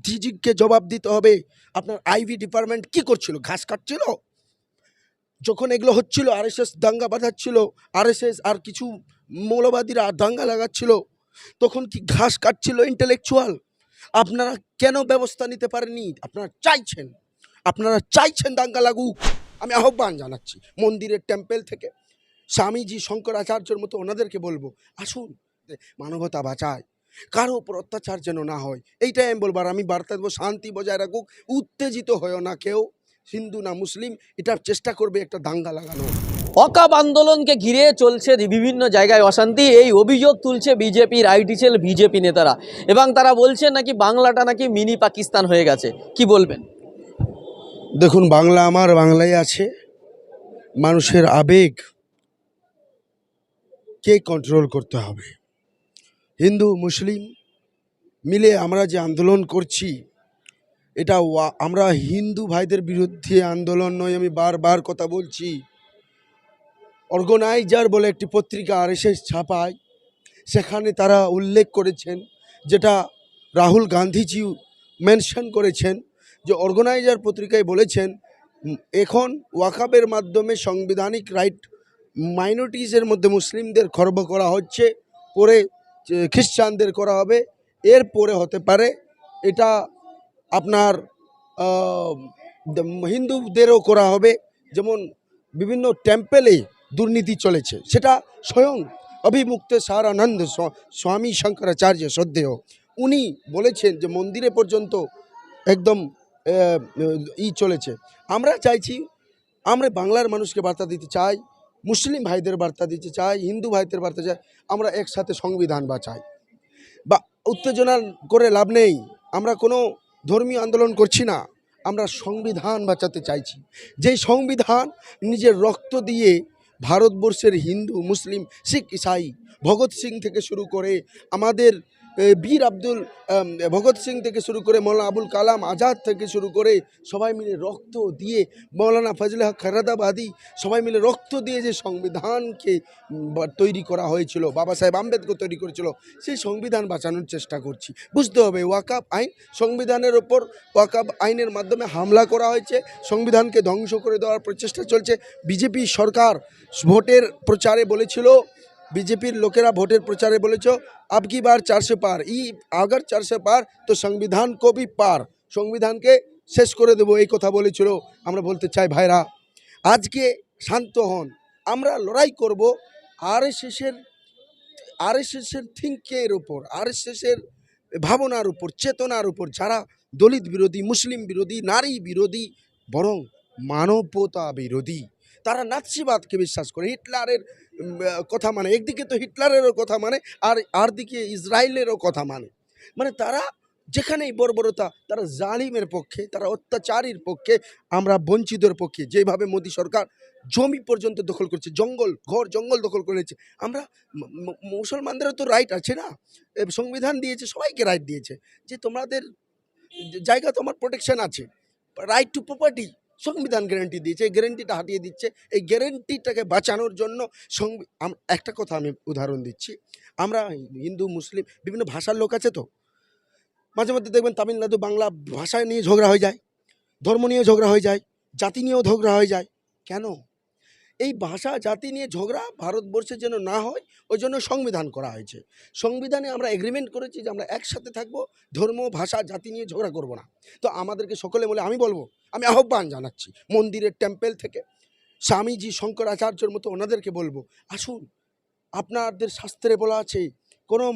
বুদ্ধিজীবকে জবাব দিতে হবে। আপনার আইভি ডিপার্টমেন্ট কি করছিল? ঘাস কাটছিল? যখন এগুলো হচ্ছিল, আরএসএস দাঙ্গা বাঁধাচ্ছিল, আরএসএস আর কিছু মৌলবাদীরা দাঙ্গা লাগাচ্ছিল, তখন কি ঘাস কাটছিল ইন্টেলেকচুয়াল আপনারা কেন ব্যবস্থা নিতে পারেননি? আপনারা চাইছেন। আপনারা চাইছেন দাঙ্গা লাগুক। আমি আহ্বান জানাচ্ছি মন্দিরের টেম্পেল থেকে। স্বামীজি শঙ্করাচার্যের মতো ওনাদেরকে বলব, আসুন, মানবতা বাঁচায়। কারও উপর অত্যাচার যেন না হয়। এইটাই আমি বলব। আর আমি বার্তা দেবো শান্তি বজায় রাখুক উত্তেজিত হয়েও না কেউ। হিন্দু না মুসলিম এটার চেষ্টা করবে একটা দাঙ্গা লাগানো অকাপ আন্দোলনকে ঘিরে চলছে বিভিন্ন জায়গায় অশান্তি। এই অভিযোগ তুলছে বিজেপির আইটি সেল বিজেপি নেতারা। এবং তারা বলছে নাকি বাংলাটা নাকি মিনি পাকিস্তান হয়ে গেছে। কি বলবেন? দেখুন বাংলা আমার বাংলায় আছে। মানুষের আবেগ কে কন্ট্রোল করতে হবে? হিন্দু, মুসলিম মিলে আমরা যে আন্দোলন করছি, এটা আমরা হিন্দু ভাইদের বিরুদ্ধে আন্দোলন নয়, আমি বারবার কথা বলছি। অর্গানাইজার বলে একটি পত্রিকা আরএসএস ছাপায়, সেখানে তারা উল্লেখ করেছেন, যেটা রাহুল গান্ধীজি মেনশন করেছেন, যে অর্গানাইজার পত্রিকায় বলেছেন এখন ওয়াকাবের মাধ্যমে সাংবিধানিক রাইট মাইনরিটিসের মধ্যে মুসলিমদের খর্ব করা হচ্ছে, পরে খ্রিস্টানদের করা হবে। এর পরে হতে পারে এটা আপনার হিন্দুদেরও করা হবে। যেমন বিভিন্ন টেম্পেলে দুর্নীতি চলেছে, সেটা স্বয়ং অভিমুক্ত সারানন্দ স্বা- স্বামী শঙ্করাচার্য শ্রদ্ধেয় উনি বলেছেন যে মন্দিরে পর্যন্ত একদম ই চলেছে। আমরা চাইছি, আমরা বাংলার মানুষকে বার্তা দিতে চাই মুসলিম ভাইদের বার্তা দিতে চাই, হিন্দু ভাইদের বার্তা চাই, আমরা একসাথে সংবিধান বাঁচাই। বা উত্তেজনা করে লাভ নেই, আমরা কোনো ধর্মীয় আন্দোলন করছি না, আমরা সংবিধান বাঁচাতে চাইছি। যেই সংবিধান নিজের রক্ত দিয়ে ভারতবর্ষের হিন্দু, মুসলিম, শিখ, ইসাই, ভগৎ সিং থেকে শুরু করে আমাদের বীর আব্দুল ভগৎ সিং থেকে শুরু করে মৌলানা আবুল কালাম আজাদ থেকে শুরু করে সবাই মিলে রক্ত দিয়ে মৌলানা ফজল হক খারাদাবাদী সবাই মিলে রক্ত দিয়ে যে সংবিধানকে তৈরি করা হয়েছিল, বাবা সাহেব আম্বেদকর তৈরি করেছিল, সেই সংবিধান বাঁচানোর চেষ্টা করছি। বুঝতে হবে, ওয়াকাব আইন সংবিধানের ওপর ওয়াকাব আইনের মাধ্যমে হামলা করা হয়েছে, সংবিধানকে ধ্বংস করে দেওয়ার প্রচেষ্টা চলছে। বিজেপি সরকার ভোটের প্রচারে বলেছিল বিজেপির লোকেরা ভোটের প্রচারে বলেছ, আব কি বার চারশো পার? ই আগর চারশো পার, তো সংবিধান কবি পার। সংবিধানকে শেষ করে দেবো, এই কথা বলেছিল, আমরা বলতে চাই ভাইরা। আজকে শান্ত হন, আমরা লড়াই করব আরএসএসের আরএসএসের থিঙ্কের উপর, আরএসএসের ভাবনার উপর, চেতনার উপর, যারা দলিত বিরোধী, মুসলিম বিরোধী, নারী বিরোধী, বরং মানবতা বিরোধী, তারা নাৎসিবাদকে বিশ্বাস করে, হিটলারের কথা মানে একদিকে তো হিটলারেরও কথা মানে আর আর দিকে ইসরায়েলেরও কথা মানে। মানে তারা যেখানেই বর্বরতা, তারা জালিমের পক্ষে, তারা অত্যাচারীর পক্ষে, আমরা বঞ্চিতর পক্ষে, যেভাবে মোদী সরকার জমি পর্যন্ত দখল করছে, জঙ্গল, ঘর, জঙ্গল দখল করেছে, আমরা মুসলমানদেরও তো রাইট আছে না? সংবিধান দিয়েছে, সবাইকে রাইট দিয়েছে। যে তোমাদের জায়গা তোমার প্রোটেকশন আছে রাইট টু প্রপার্টি সংবিধান গ্যারান্টি দিয়েছে, এই গ্যারেন্টিটা হাটিয়ে দিচ্ছে। এই গ্যারেন্টিটাকে বাঁচানোর জন্য একটা কথা আমি উদাহরণ দিচ্ছি। আমরা হিন্দু, মুসলিম, বিভিন্ন ভাষার লোক আছে তো। মাঝে মধ্যে দেখবেন তামিলনাড়ু বাংলা ভাষায় নিয়ে ঝগড়া হয়ে যায়, ধর্ম নিয়েও ঝগড়া হয়ে যায়, জাতি নিয়েও ঝগড়া হয়ে যায়। কেন? এই ভাষা, জাতি নিয়ে ঝগড়া ভারতবর্ষে যেন না হয়, ওই জন্য সংবিধান করা হয়েছে। সংবিধানে আমরা এগ্রিমেন্ট করেছি যে আমরা একসাথে থাকব, ধর্ম, ভাষা, জাতি নিয়ে ঝগড়া করব না। তো আমাদেরকে সকলে বলে, আমি বলব, আমি আহ্বান জানাচ্ছি, মন্দিরের টেম্পেল থেকে স্বামীজি শঙ্করাচার্যর মতো ওনাদেরকে বলব, আসুন, আপনাদের শাস্ত্রে বলা আছে, কোনো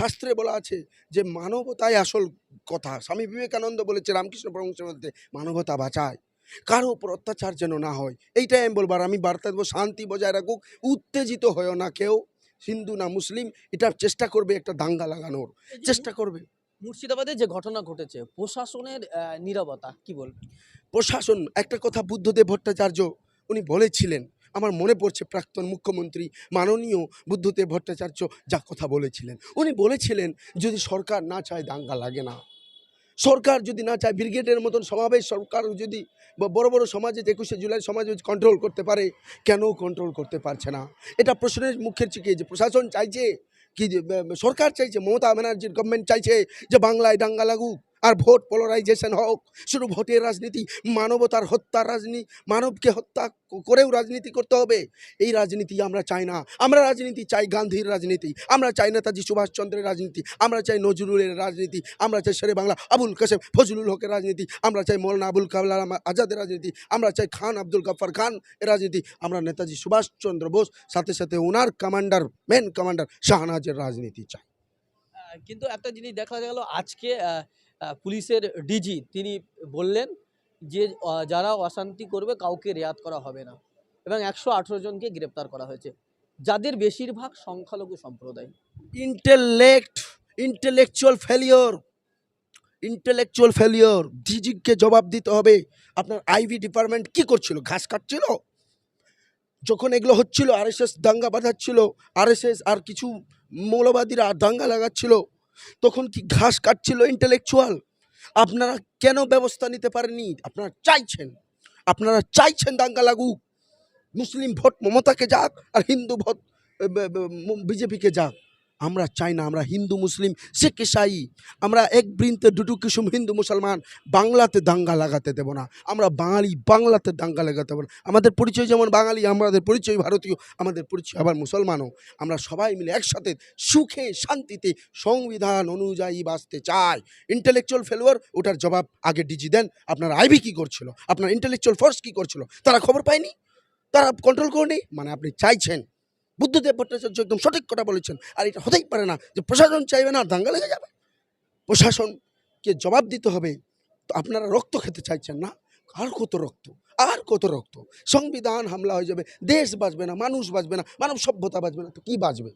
শাস্ত্রে বলা আছে যে মানবতাই আসল কথা। স্বামী বিবেকানন্দ বলেছে, রামকৃষ্ণ পরমহংসের মধ্যে, মানবতা বাঁচায়। কারও উপর অত্যাচার যেন না হয়। এইটাই আমি বলবার আমি বার্তা দেবো শান্তি বজায় রাখুক উত্তেজিত হয়েও না কেউ। হিন্দু না মুসলিম এটা চেষ্টা করবে একটা দাঙ্গা লাগানোর। চেষ্টা করবে। মুর্শিদাবাদে যে ঘটনা ঘটেছে প্রশাসনের নীরবতা কি বলবেন প্রশাসন একটা কথা বুদ্ধদেব ভট্টাচার্য উনি বলেছিলেন আমার মনে পড়ছে প্রাক্তন মুখ্যমন্ত্রী মাননীয় বুদ্ধদেব ভট্টাচার্য যা কথা বলেছিলেন। উনি বলেছিলেন যদি সরকার না চায় দাঙ্গা লাগে না। সরকার যদি না চায়, ব্রিগেডের মতন সমাবেশ সরকার যদি বড় বড় সমাজে, একুশে জুলাই সমাজ কন্ট্রোল করতে পারে, কেন কন্ট্রোল করতে পারছে না? এটা প্রশ্নের মুখের চিকে যে প্রশাসন চাইছে, কি সরকার চাইছে, মমতা ব্যানার্জির গভর্নমেন্ট চাইছে যে বাংলায় দাঙ্গা লাগুক। আর ভোট পোলারাইজেশন হোক, শুধু ভোটের রাজনীতি, মানবতার হত্যার রাজনীতি মানবকে হত্যা করেও রাজনীতি করতে হবে। এই রাজনীতি আমরা চাই না। আমরা রাজনীতি চাই গান্ধীর রাজনীতি, আমরা চাই নেতাজি সুভাষচন্দ্রের রাজনীতি, আমরা চাই নজরুলের রাজনীতি, আমরা চাই শেরে বাংলা, আবুল কাসেম ফজলুল হকের রাজনীতি, আমরা চাই মৌলানা আবুল কালাম আজাদের রাজনীতি, আমরা চাই খান আব্দুল গাফার খান এর রাজনীতি, আমরা নেতাজি সুভাষচন্দ্র বোস, সাথে সাথে ওনার কমান্ডার মেন কমান্ডার শাহনাজের রাজনীতি চাই। কিন্তু একটা জিনিস দেখা গেল, আজকে পুলিশের ডিজি তিনি বললেন যে যারা অশান্তি করবে কাউকে রেয়াত করা হবে না এবং একশো আঠেরো জনকে গ্রেপ্তার করা হয়েছে, যাদের বেশিরভাগ সংখ্যালঘু সম্প্রদায়। Intellect intellectual failure intellectual failure ডিজিকে জবাব দিতে হবে। আপনার আইভি ডিপার্টমেন্ট কি করছিল? ঘাস কাটছিল? যখন এগুলো হচ্ছিল আরএসএস দাঙ্গা বাঁধাচ্ছিল আরএসএস আর কিছু মৌলবাদীরা দাঙ্গা লাগাচ্ছিল তখন কি ঘাস কাটছিল ইন্টেলেকচুয়াল আপনারা কেন ব্যবস্থা নিতে পারেননি? আপনারা চাইছেন। আপনারা চাইছেন দাঙ্গা লাগুক। মুসলিম ভোট মমতাকে যাক আর হিন্দু ভোট বিজেপিকে যাক। আমরা চাই না, আমরা হিন্দু মুসলিম শিখ ইসাই আমরা এক বৃন্তে দুটো কিসুম হিন্দু মুসলমান, বাংলাতে দাঙ্গা লাগাতে দেব না। আমরা বাঙালি, বাংলাতে দাঙ্গা লাগাতে দেবো না। আমাদের পরিচয় যেমন বাঙালি, আমাদের পরিচয় ভারতীয়, আমাদের পরিচয় আবার মুসলমানও। আমরা সবাই মিলে একসাথে সুখে, শান্তিতে সংবিধান অনুযায়ী বাঁচতে চাই। ইন্টেলেকচুয়াল ফেলোয়ার ওটার জবাব আগে ডিজি দেন। আপনার আইবি কী করছিল? আপনার ইন্টেলেকচুয়াল ফোর্স কী করছিল? তারা খবর পায়নি? তারা কন্ট্রোল করেনি? মানে আপনি চাইছেন বুদ্ধদেব ভট্টাচার্য একদম সঠিক কথা বলেছেন। আর এটা হতেই পারে না যে প্রশাসন চাইবে না, আর দাঙ্গা লেগে যাবে। প্রশাসনকে জবাব দিতে হবে। তো আপনারা রক্ত খেতে চাইছেন না? আর কত রক্ত? আর কত রক্ত? সংবিধান হামলা হয়ে যাবে, দেশ বাঁচবে না, মানুষ বাঁচবে না, মানব সভ্যতা বাঁচবে না, তো কী বাঁচবে?